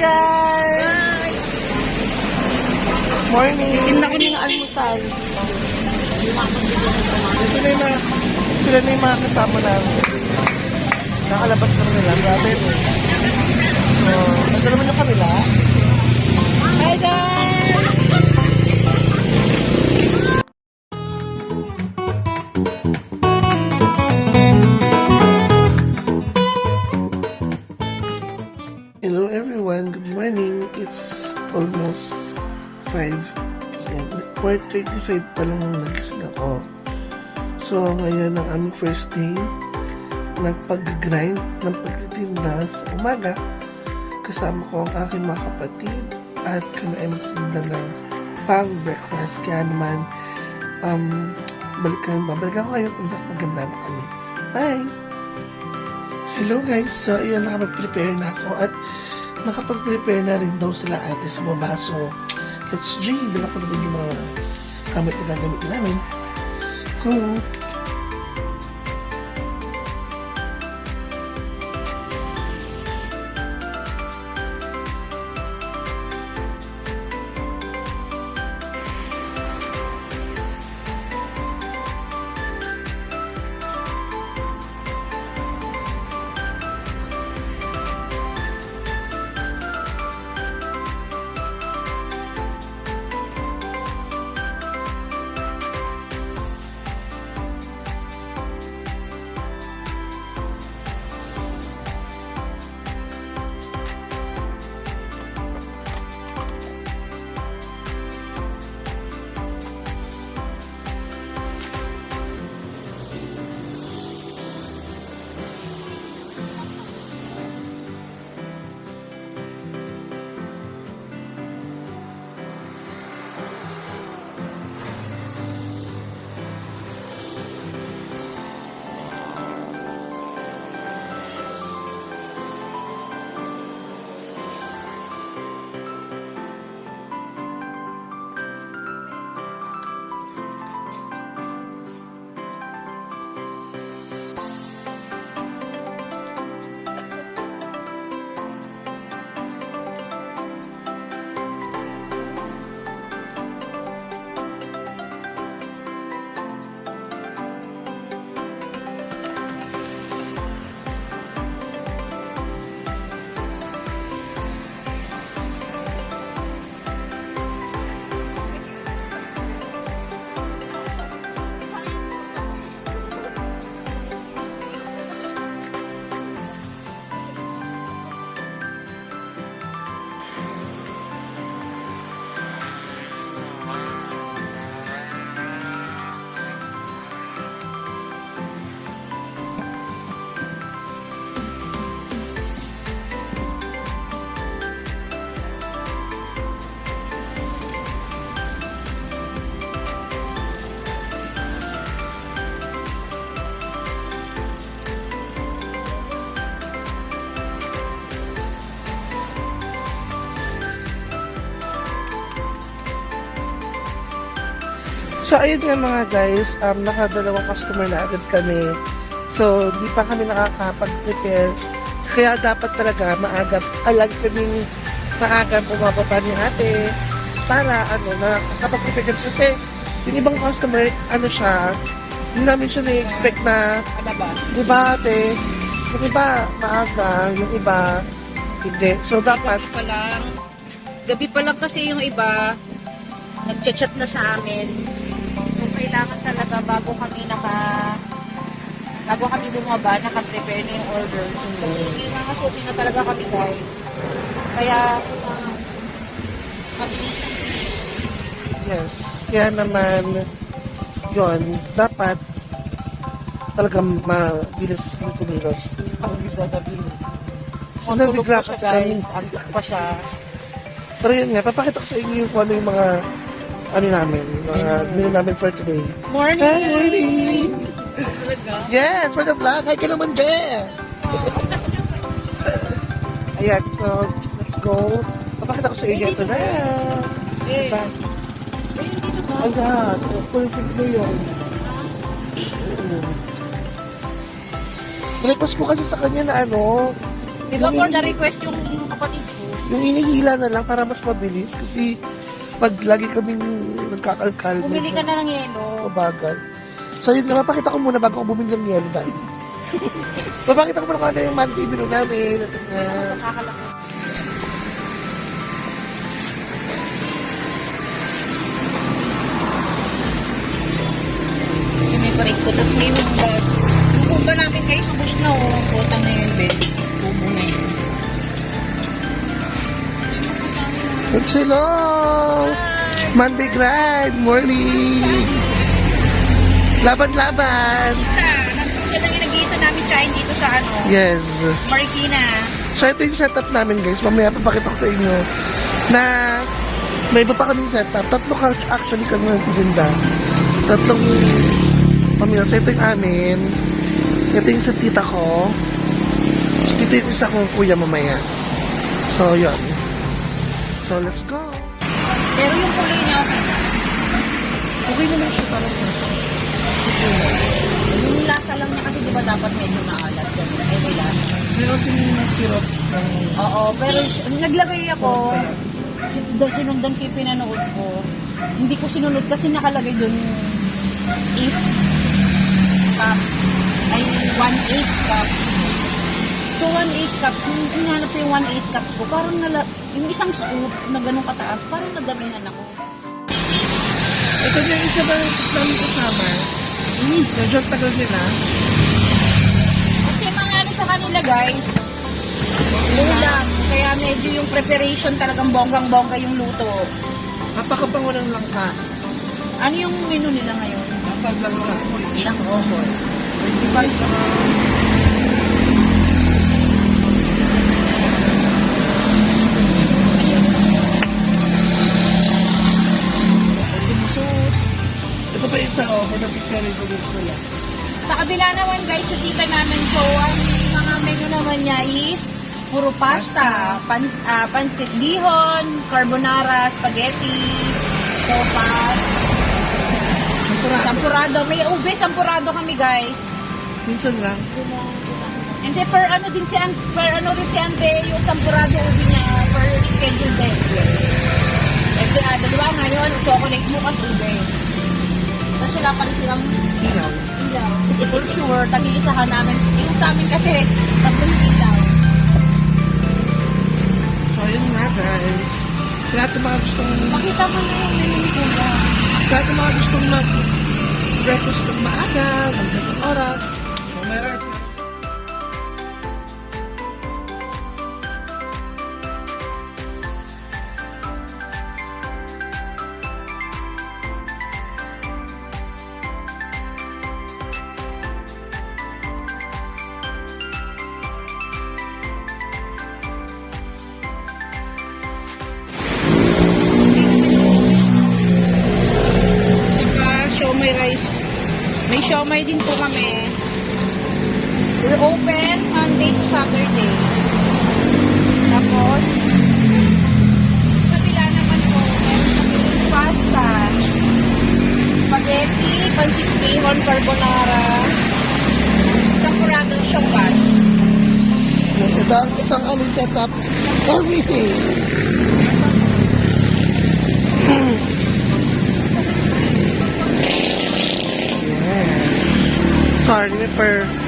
guys! Morning! Tinda ko ng almusal. Ito na yung mga, sila na yung mga kasama namin. Nakalabas na nila. Grabe. So, nandun naman yung kanila. Hi guys! 4.35 pa lang ang nagising ako. So, ngayon ang aming first day nagpag-grind ng pagtitinda sa umaga. Kasama ko ang aking mga kapatid at kami ay magtinda ng pang breakfast. Kaya naman, um, balikan, babalikan ko kayo kung maganda na kami. Bye! Hello guys! So, yun, nakapag-prepare na ako at nakapag-prepare na rin daw sila ate sa baba. So, let's G! Dala ko na din mga gamit na gagamit namin. Go! So, ayun nga mga guys, um, nakadalawang customer na agad kami. So, di pa kami nakakapag-prepare. Kaya dapat talaga maaga, alag kaming maaga bumababa ni ate para ano, na kapag-prepare. Kasi, yung ibang customer, ano siya, hindi namin siya na-expect na, di ba ate, yung iba maaga, yung iba hindi. So, dapat, Gabi pa lang. Gabi pa lang kasi yung iba, nagchat-chat na sa amin. Bago kami bumaba, naka-prepare na yung order. Kasi hindi nakasuti na talaga kami guys. Kaya, uh, mabilis Yes. Kaya naman, yon dapat talagang mabilis kami kumilos. ang bisa sabihin. So, nabigla siya kasi guys. Antok pa siya. Pero yun nga, papakita ko sa inyo kung ano yung mga ano namin, mga menu namin for today. Morning! Hi, morning! Talaga? Yes, for the vlog. Hi ka naman, Be! Ayan, so, let's go. Papakita ko sa inyo ito na. Eh, Diba? eh? Ayan, perfect na yun. Oo. Request ko kasi sa kanya na ano, Di ba for the request yung kapatid ko? Yung inihila na lang para mas mabilis kasi pag lagi kaming nagkakalkal, Bumili ka na ng yelo. mabagal. So yun lang, mapakita ko muna bago ako bumili ng yelo dahil. Papakita ko muna kung ano yung man TV namin. Kasi may break ko. Tapos may bus. Yung kumba namin ubos na oh. Puta na yun, Ben. Tubo na yun. It's hello! Monday grind! Morning! Laban-laban! Isa, siya lang yung nag-iisa namin dito sa ano, Yes. Marikina. So ito yung setup namin guys. Mamaya papakita ko sa inyo na may iba pa kaming setup. Tatlo ka actually kami nagtitinda. Tatlong pamilya. So ito yung amin. Ito yung sa tita ko. So, ito yung isa kong kuya mamaya. So yun. So let's go. Pero yung kulay niya okay na. Okay naman siya parang Yung lasa lang niya kasi di ba dapat medyo maalat. Ganun. Eh, may lasa. May onting kirot ng Oo, pero naglagay ako. Doon sinundan ko yung pinanood ko. Hindi ko sinunod kasi nakalagay doon yung 8 cup. Ay, 1-8 cup. So, 1-8 cups. Nung hinanap yung 1-8 cups ko, parang nala, yung isang scoop na ganun kataas, parang nadamihan ako. Ito na yung isa ba namin kasama. Mm. Medyo tagal nila. Kasi mga ano sa kanila guys, ulam. Kaya medyo yung preparation talagang bonggang-bongga yung luto. Kapakabango ng langka. Ano yung menu nila ngayon? Langka. Ilang ohol. Diba, tsaka Sa kabila naman guys, yung tita namin so, ang mga menu naman niya is puro pasta, pans, ah, pansit bihon, carbonara, spaghetti, sopas, Sampurado. sampurado. May ube, sampurado kami guys. Minsan lang. Hindi, per ano din si Ante, per ano din si Ante, yung sampurado ube niya, per schedule din. Ito na, dalawa ngayon, chocolate bukas ube. Tapos wala pa rin silang Ilaw. ilaw. For sure, tag-iisahan namin. Yung sa amin kasi, tatlong ilaw. So, ayun nga guys. Lahat ng mga gustong, Makita mo na yung Kuya. sa lahat ng mga gustong mag breakfast ng maaga, ng oras. Siomay din po kami. We're open Monday to Saturday. Tapos, kabila naman po, kami pasta, spaghetti, pancit bihon, carbonara, sampurado siopas. Ito, ito ang aming setup for meeting. Sorry, per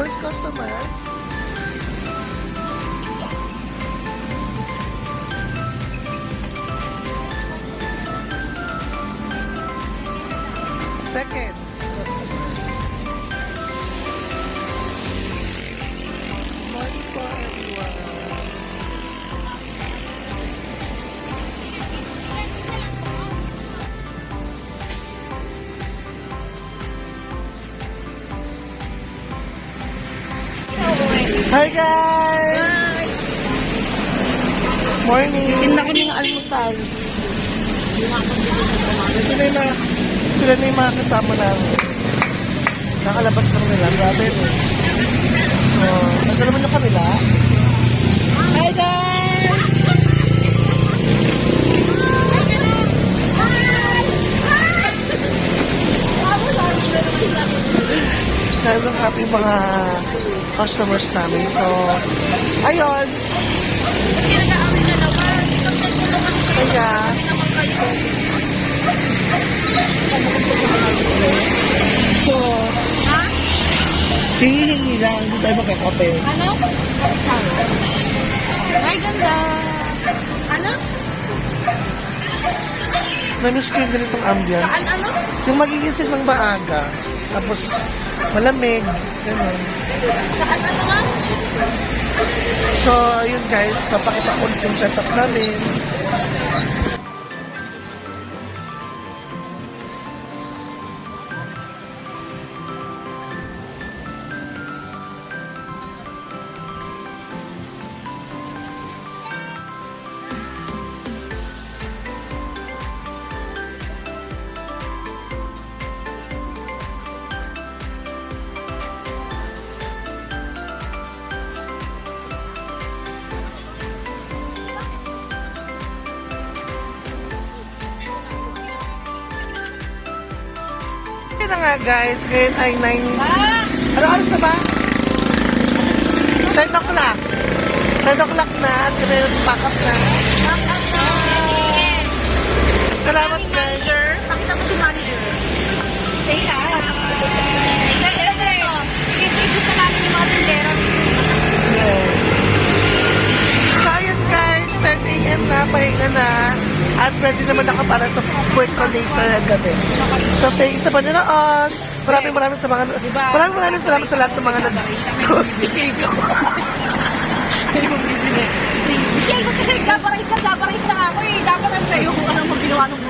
First customer. Second. Hi guys! Morning! Tinda ko ng almusal. Sila na, sila na yung mga kasama namin. Nakalabas lang nila. Grabe no. So, nasa naman yung kanila. Hi guys! Talagang happy yung mga customers namin. So, ayun. Na. Kaya, so, hihingi lang. Hindi tayo magkakape. Ano? Ay, ganda. Ano? Namiss ko yung ganitong ambience. Saan ano? Yung magigising ng maaga, tapos malamig, nga? So, yun guys, papakita ko yung setup namin. Na nga guys, ngayon ay 9... Ah! Ano oras na ba? 10 o'clock. 10 o'clock na at kami pack up na. Salamat guys. Manager. Pakita mo si manager. Say. So ayun guys, 10 a.m. na, pahinga na. At ready naman ako para sa Puerto later ang gabi. So thank you sa panonood. Maraming maraming sa mga... Maraming maraming salamat sa lahat ng mga nag...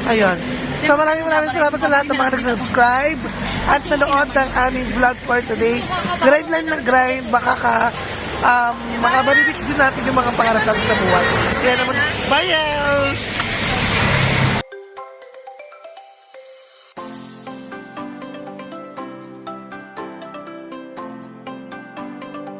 Ayun. So maraming maraming salamat sa lahat ng mga nag-subscribe at nanood ng aming vlog for today. Grind lang ng grind, baka ka um, makabalibix din natin yung mga pangarap natin sa buhay. Kaya naman, bye!